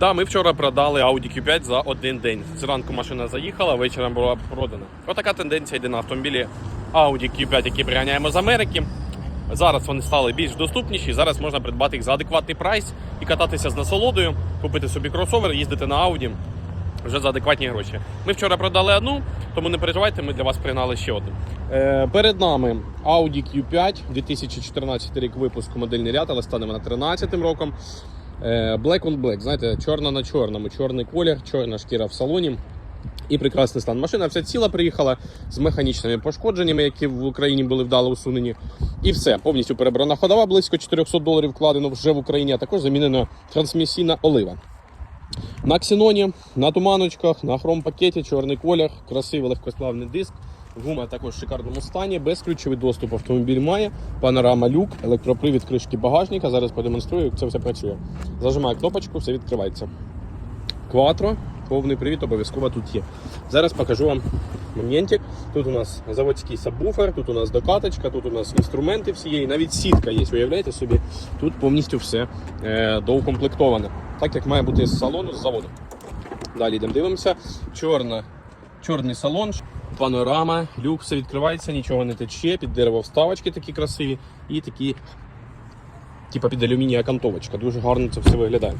Да, ми вчора продали Audi Q5 за один день. Зранку машина заїхала, вечором була продана. Отака тенденція йде на автомобілі Audi Q5, які приганяємо з Америки. Зараз вони стали більш доступніші. Зараз можна придбати їх за адекватний прайс і кататися з насолодою, купити собі кросовер, їздити на Audi вже за адекватні гроші. Ми вчора продали одну, тому не переживайте, ми для вас пригнали ще одну. Е, перед нами Audi Q5, 2014 рік випуску модельний ряд, але станемо на 13 роком. Е, Black on black, знаєте, чорна на чорному, чорний колір, чорна шкіра в салоні. І прекрасний стан. Машина вся ціла приїхала з механічними пошкодженнями, які в Україні були вдало усунені. І все, повністю перебрана ходова, близько 400 доларів вкладено вже в Україні, а також замінена трансмісійна олива. На ксеноні, на туманочках, на хром-пакеті, чорний колір, красивий легкосплавний диск. Гума також в шикарному стані, безключовий доступ автомобіль має, панорама люк, електропривід кришки багажника. Зараз продемонструю, як це все працює. Зажимаю кнопочку, все відкривається. Кватро, повний привід обов'язково тут є. Зараз покажу вам моментик. Тут у нас заводський сабвуфер, тут у нас докаточка, тут у нас інструменти всі є, і навіть сітка є. Уявляєте собі, тут повністю все е, доукомплектоване. Так як має бути з салону, з заводу. Далі йдемо дивимося. Чорна, чорний салон, панорама, люк, все відкривається, нічого не тече, під дерево вставочки такі красиві і такі, типа під алюмінія кантовочка. Дуже гарно це все виглядає.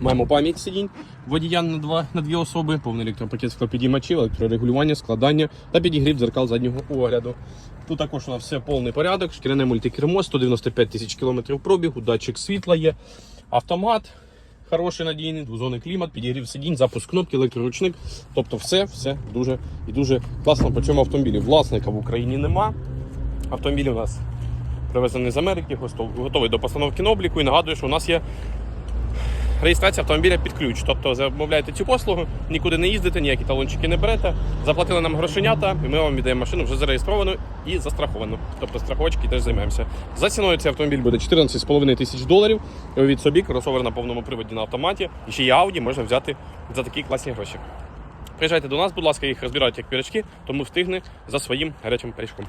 Маємо пам'ять сидінь водія на, два, на дві особи, повний електропакет склопідіймачів, електрорегулювання, складання та підігрів дзеркал заднього огляду. Тут також у нас все повний порядок, шкіряне мультикермо, 195 тисяч кілометрів пробігу, датчик світла є, автомат хороший надійний, двозонний клімат, підігрів сидінь, запуск кнопки, електроручник. Тобто все, все дуже і дуже класно по цьому автомобілі. Власника в Україні нема. Автомобіль у нас привезений з Америки, готовий до постановки на обліку. І нагадую, що у нас є реєстрація автомобіля під ключ. Тобто замовляєте цю послугу, нікуди не їздите, ніякі талончики не берете. Заплатили нам грошенята, і ми вам віддаємо машину вже зареєстровану і застраховану. Тобто страховочки теж займаємося. За ціною цей автомобіль буде 14,5 тисяч доларів. Від собі кросовер на повному приводі на автоматі. І ще є Audi можна взяти за такі класні гроші. Приїжджайте до нас, будь ласка, їх розбирають як пірочки, тому встигне за своїм гарячим пиріжком.